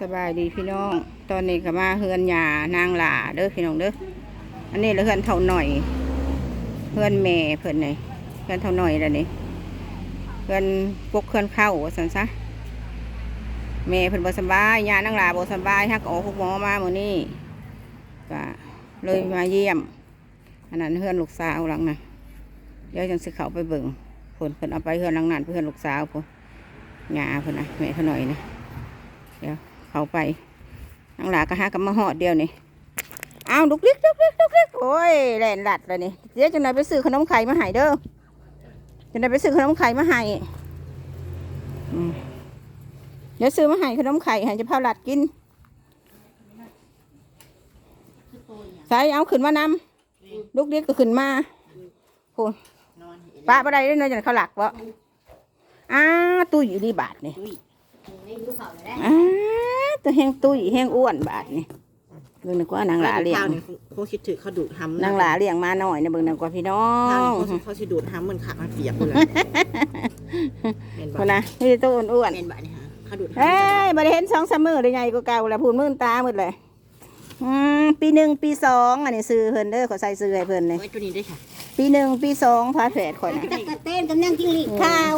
สบายดีพี่น้อง ตอนนี้ก็มาเฮือนหยานางหลาเด้อพี่น้องเด้อ อันนี้ละเฮือนเท่าหน่อย เฮือนแม่เพิ่นนี่เฮือนเท่าหน่อยแล้วนี่เฮือนปกเฮือนเข้าว่าซั่นซะแม่เพิ่นบสบายยานางหลาบสบายฮักออกพวกหมอมามื้อนี้ก็เลยมาเยี่ยม อันนั้นเฮือนลูกสาวหลังน่ะเดี๋ยวจังสิเขาไปเบิ่งเพิ่นเพิ่นเอาไปเฮือนหลังนั้นเพื่อนลูกสาวพ่นหยาเพิ่นนะแม่เพิ่นหน่อยนะเดี๋ยว เขาไปนังหลาก็หากับมาหอดเดียวนี่อ้าวลุกลิกลุกลิกลุกลิกโอ้ยแล่นหลัดเลยนี่เดี๋ยวจะนายไปซื้อขนมไข่มาให้เด้อจะนายไปซื้อขนมไข่มาให้อืมเดี๋ยวซื้อมาให้ขนมไข่ให้จะพาหลัดกินใส่เอาขึ้นมานำลุกลิกก็ขึ้นมาโอ้ป้าบ่ได้เลยเนาะจันเขาหลักบ่อ้าตู้อยู่ดีบาทนี่อ่า ตัวแห้งตุ้ยแห้งอ้วนบาทนี่เบิ่งนึกว่านางหลาเลี้ยงข้วนี่คงคิดถือเขาดูดทำนางหลาเลี้ยงมาหน่อยนะเบิ่งนึกว่าพี่น้อข้าวงนี่เขาเขาสิดูดทำเหมือนขามันเปียกเลยเป็นคบ่นนะนี่ตัวอ้วนเป็นบ่นี่ฮะเขาดูดๆเฮ้ยบ่ได้เห็นสองสามมือเลยไงก็เก่าแล้วพูนมื่นตาหมดเลยอืมปีหนึ่งปีสองอันนี้ซื้อเพิ่นเด้อเขาใส่ซื้อให้เพิ่นเลยไว้ตัวนี้ด้วยค่ะ ปีหนึ่งปีสองพาแฝดข่อยนะตะกะเต้นกับนั่งจิ้งหรีดขาว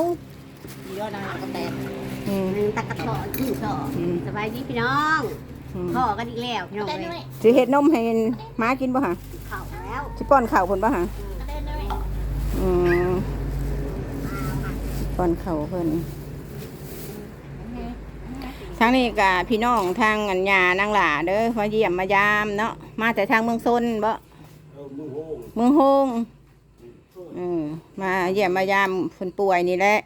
ยอดนางกระแตนอืมตะกะถอนที่สองอืมสบายดีพี่น้องอืมพ่อกันอีกแล้วพี่น้องเลยสิเฮ็ดนมให้หม้ากินบ่ฮะเข่าแล้วสิป้อนข้าวเพิ่นบ่ฮะอืมป้อนข้าวเพิ่นทางนี้กับพี่น้องทางอัญญานางหลาเด้อมาเยี่ยมมายามเนาะมาแต่ทางเมืองซนบ่เมืองโฮงเออมาเยี่ยมมายามคนป่วยนี่แหละ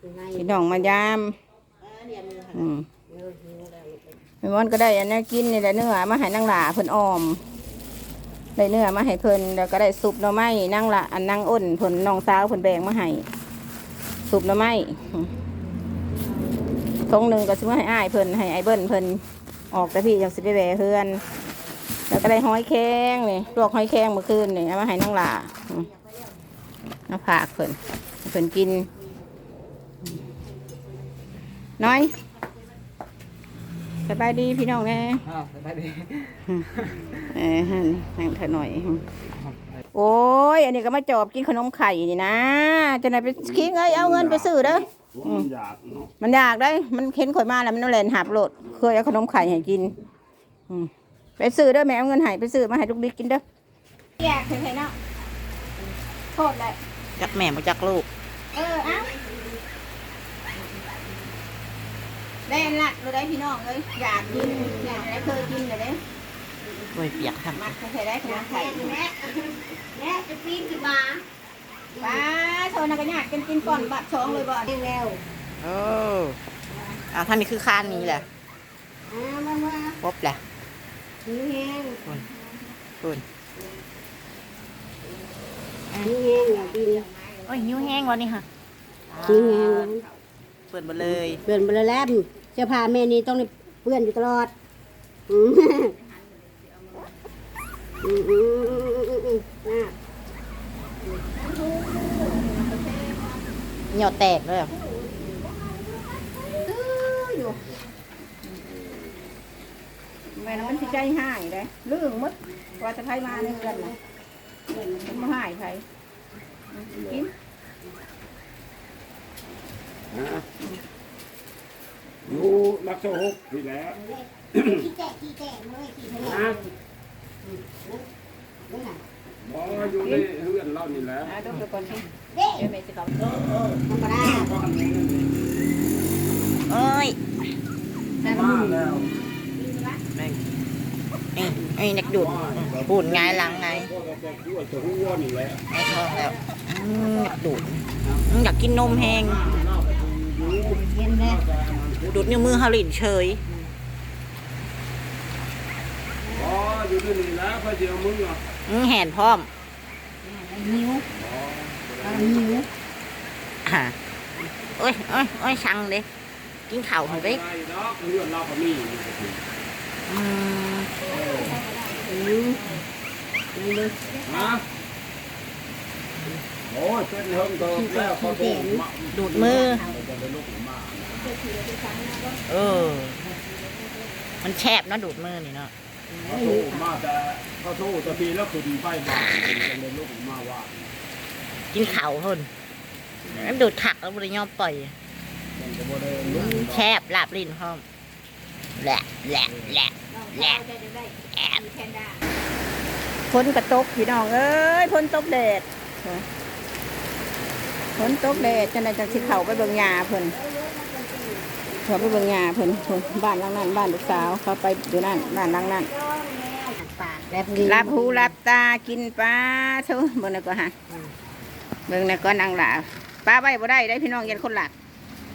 พี่น้องมายามอืมแม่มอนก็ได้อันนี้กินนี่แหละเนื้อมาให้นางหลาเพิ่นออมได้เนื้อมาให้เพิ่นแล้วก็ได้ซุปหน่อไม้นางละอันนางอ้นเพิ่นน้องสาวเพิ่นแบ่งมาให้ซุปหน่อไม้ทงหนึ่งก็ซื้อมาให้อ้ายเพิ่นให้ไอ้เบิ้ลเพิ่นออกแต่พี่ยังสิไปแหวเพื่อน แล้วก็ได้หอยแข้งนี่ลวกหอยแข้งเมื่อคืนนี่เอามาให้น้องหลาอืมเอาผากเพิ่นให้เพิ่นกิน น้อยสบายดีพี่น้องแน่อ้าวสบายดีเออหั่นนั่งเถอะหน่อย โอ้ย อันนี้ก็มาจอบกินขนมไข่นี่นะ จะไหนไปคิงเอ้ยเอาเงินไปซื้อเด้ออืมอยากเนาะมันอยากได้ มันเข็นข่อยมาแล้วมันเอาแลนหับโหลด เคยเอาขนมไข่ให้กินอืมไปซื้อเด้อแม่เอาเงินให้ไปซื้อมาให้ลูกดิกกินเด้อแยกเฉยๆเนาะโทษเลยจักแม่มาจักลูก เออเอา แล่นละเราได้พี่น้องเลยอยากกินอยากได้เคยกินเลยเด้โอ้ยเปียกทมัดเคยได้ขนมไข่แม่แม่จะปีนขึ้นมาป้าโซนกันยากกินกินก่อนบัดสองเลยบ่เร็วแล้วำโอ้อ่าท่านนี้คือคานนี้แหละอ่ามามาปบแหละหิวแห้งคุณหิวแห้งอย่าปีนโอ้ยหิวแห้งวันนี้ค่ะหิวแห้งเปิดมาเลย เปื่อนบลแล้วเสื้อผ้าแม่นี่ต้องเปื่อนอยู่ตลอดอืมอืมอืมอืมอืมอืมอ่าเหนียวแตกเลยอะแม่นมันสิใจหายเลยเรื่องหมดว่าจะไผมาในเรือนน่ะมันมาหายไผกินอยู่ รักโชคที่แล้วขี้แตกขี้แตกเลยขี้ทะเลนะนั่นน่ะบ่อยู่ในเฮือนเรานี่แหละอะดูเดี๋ยวก่อนสิเด้เดี๋ยวแม่สิเขาธรรมดาโอ้ยมาแล้วแม่งนี่ไอ้นักดูดปูนไงายหลังไงพวกเราจะคั่วจะหัวนี่แหละไอ้ท้องแล้วอืมอยากดูดอืมอยากกินนมแห้ง เย็นแล้วดูดนิ้วมือเฮาลินเฉยบ่อยู่ในนี่แหละพระเจ้ามึงอะอืมแหนพร้อมหิวเอาหิวอ่าโอ้ยโอ้ยโอ้ยชังเด้กินข้าวหน่อยเด้ไอ้ดอกเฮือนเราก็มีอืมฮะโอ้ยเป็นเฮิงเติมแล้วเขาโทรมาดูดมือ จะได้ลูกมาเออ มันแฉบเนาะดูดมือนี่เนาะเขาโทรมาแต่เขาโทรแต่ปีแล้วคือดีไปบ้านจังเลยลูกมาว่ากินเข่าวพุ่นแล้วดูดถักแล้วบริยอมปล่อยมันก็บ่ได้ลุกแฉบลาบลิ้นพร้อมแหละแหละแหละแหละแอบฝนกระตกพี่น้องเอ้ยฝนตกแดด ฝนตกแดดจังไดจังสิเข้าไปเบิ่งหญ้าเพิ่นเขาไปเบิ่งหญ้าเพิ่นเพิ่นบ้านหลังนั้น บ้านลูกสาวเขาไปอยู่นั่นบ้านหลังนั้นปากแบบนี้รับหูรับตากินปลาเท่าเบิ่งหน่อยก็ฮะเบิ่งหน่อยก็นางหลาปลาไว้บ่ได้ได้พี่น้องยันคนหลัก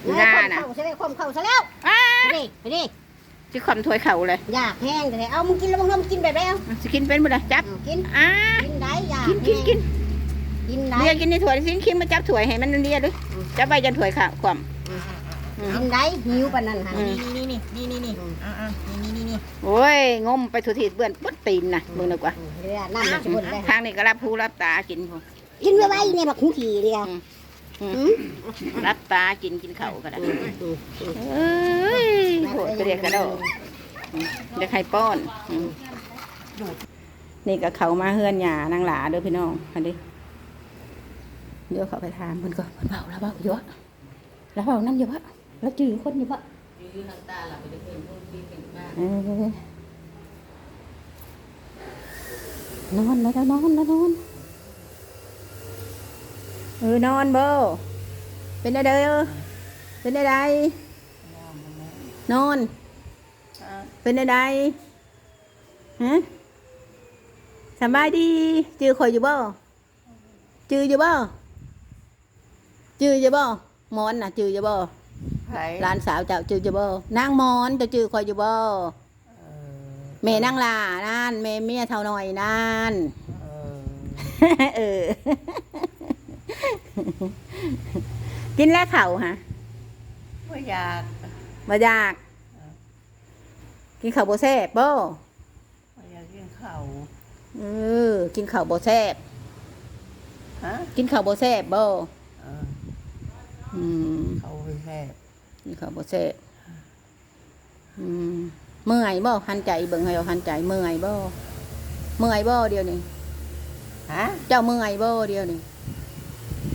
อยู่หน้าน่ะเข้าซะแล้วความเข้าซะแล้วอ้าไปดิไปดิสิคำถ้วยเข่าเลยอยากแห้งแต่เอามึงกินแล้วมึงทำกินแบบไหนเอาสิกินเป็นบ่ล่ะจับเอากินอ้ากินได้อยากกินกินกิน กินได้เรียกินในถ้วยสิคิมมาจับถ้วยให้มันเรียด้วยจับไปจันถ้วยค่ะความอืมกินได้หิวปานนั้นฮะอืมนี่นี่นี่นี่นี่อ่านี่นี่นี่โอ้ยงมไปทุทีเบื่อนปุ๊ดตีนน่ะเบิ่งหน่อยกว่า เรือน้ำมันจะบนได้ทางนี้ก็รับหูรับตากินพอกินไว้ไว้เนี่ยบักหูขี่เดียวอืมอืมรับตากินกินข้าวก็ได้อืมอืมเอ้ยโหดกระเดียกกระโดดอืมเด็กไข่ป้อนอืมนี่ก็เขามาเฮือนหยานางหลาเด้อพี่น้องอันนี้ เดี๋ยวเขาไปถามเพิ่นก่อนเพิ่นเบาแล้วเบาเยอะแล้วเบานั่นอยู่ปะแล้วจือคนอยู่ปะเออนอนแล้วนอนแล้วนอนเออนอนเบ่เป็นอะไรเป็นอะไรนอน เป็นอะไรฮะสบายดีจือข่อยอยู่บ่จืออยู่บ่ จืออยู่บ่หมอนน่ะจืออยู่บ่ไผ่หลานสาวเจ้าจืออยู่บ่นางหมอนเจะจือข่อยอยู่บ่แม่นางลานั่นแม่เมียเท่าน้อยนั่น เออกินแล้วเข่าฮะไม่อยากมาอยาก กินข้าวโบแซ่บบ่ไม่อยากกินข้าวเออ กินข้าวโบแซ่บฮะ กินข้าวโบแซ่บบ่เอออืมเขาไม่แซ่บกินข้าวโบแซ่บอืมเมื่อยบ่หันใจเบิ่งให้เอาหันใจเมื่อยบ่เมื่อยบ่เดียวนี้ฮะเจ้าเมื่อยบ่เดียวนี้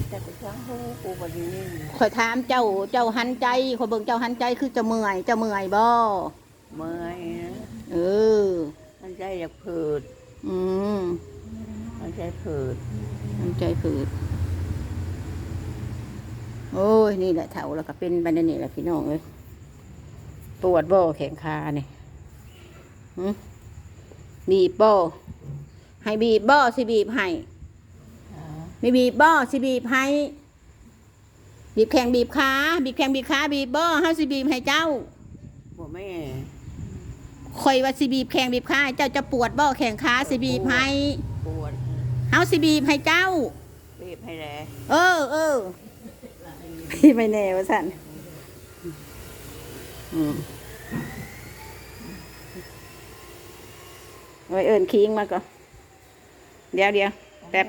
แต่กูช้างหูกูบดีนี่ข่อยถามเจ้าเจ้าหันใจข่อยเบิ่งเจ้าหันใจคือเจ้าเมื่อยเจ้าเมื่อยบ่เมื่อยนะเออมันใจอยากผืดอืมมันใจผืดหันใจผืดโอ้ ยนี่แหละเถาแล้วก็เป็นไปในนี่แหละพี่น้องเอ้ยปวดบ่แขนขาเนี่ยหึบีบบ่ให้บีบบ่สิบีบให้ฮะไม่บีบบ่สิบีบให้บีบแข้งบีบขาบีบแข้งบีบขาบีบบ่เฮาสิบีบให้เจ้าบอกไม่คอยว่าสิบีบแข้งบีบขาให้เจ้าจะปวดบ่แข้งขาสิบีบให้ปวดเฮาสิบีบให้เจ้าบีบให้แลเออเออ พี่ไม่แน่ว่าสันอืมไว้เอิญคิงมาก่อนเดี๋ยวเดี๋ยวแป๊บ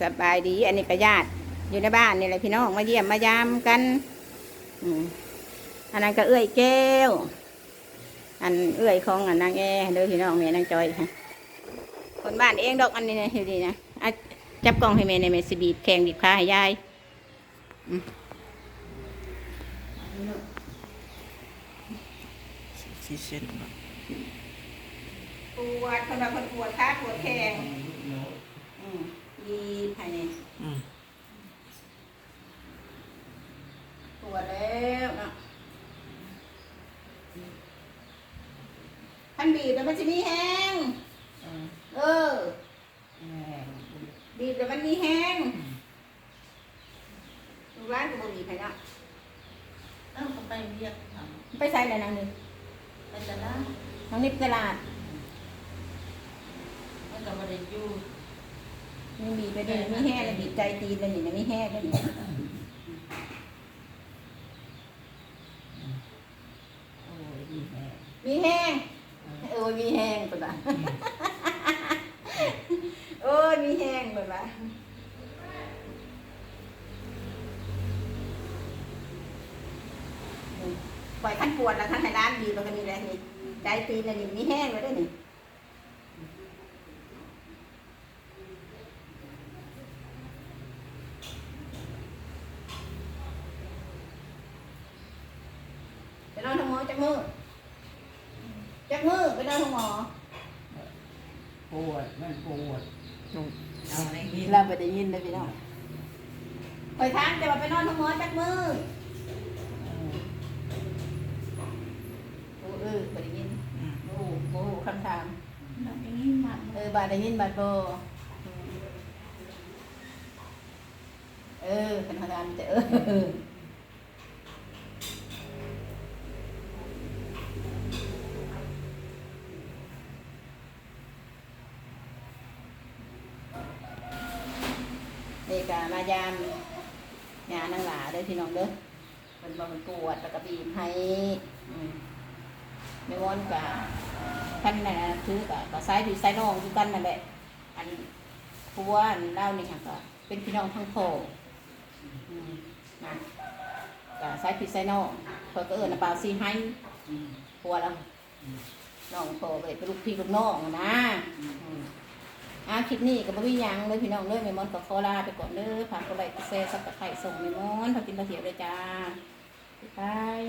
สบายดี อันนี้ก็ญาติอยู่ในบ้านนี่แหละพี่น้องมาเยี่ยมมายามกันอือันนั้นก็เอื้อยแก้ว อันเอื้อยของอันนางแอเด้อพี่น้องแม่นางจอยค่ะคนบ้านเองดอกอันนี้นะอยู่ดีนะจับกล้องให้แม่ในแม่สิบีบแข่งบีบขาให้ยาย อืมชิเช่นปวดคนละคนปวดขาปวดแข้งอืมดีภายในอืมปวดแล้วเนาะท่านบีบแล้วมันจะมีแห้งเออบีบแล้วมันมีแห้งลูกร้านก็บ่บีบให้เนาะ เอ้าก็ไปเรียกท ไปใส่อะไรนางนึงำไปจะละนางนิบตลาดมันก็บริยูมีบีบไปเลยมีแห้งแล้วบีบใจตีนเลยนี่นะมีแห้งแล้วนี่โอ้ยดีแม่มีแห้งเออมีแห้งปะบ้าโอ้ยมีแห้งปะบ้า วดแล้วขั้นให้ร้านดีมันก็มีอะไรนี่ใจตีนน่ะนี่มีแห้งไว้ด้วยนี่ไปนอนทางหมอจักมือจักมือไปนอนทางหมอปวดนั่นปวดเอาอะไรกินเราไปได้ยินเลยพี่น้องคอยทานแต่ว่าไปนอนทางหมอจักมือโอ้เออไปได้ยินโอ้โหคำถามเออบาดได้ยินบาดโบเออคำถามจะเออนี่กามายามงานนางหลาเด้อพี่น้องเด้อเป็นบ่เป็นปวดแล้วก็บีบให้อืม ไม่วอนกะท่านน่ะถือกับกับซ้ายพี่ซ้ายน้องคือกันนั่นแหละ อันผัวอันเล่านี่ค่ะก็เป็นพี่น้องทั้งโคนะกับซ้ายพี่ซ้ายน้องเพิ่นก็เอิ้นว่าเปล่าซีให้ผัวแล้วน้องโคก็เลยเป็นลูกพี่ลูกน้องนะอาคลิปนี้ก็บ่มีหยังเลยพี่น้องเลยแม่มอนก็ขอลาไปก่อนเด้อฝากกดไลค์กดแชร์ซับสไครต์ส่งแม่มอนพากินพาเที่ยวเลยจ้าบ๊ายบาย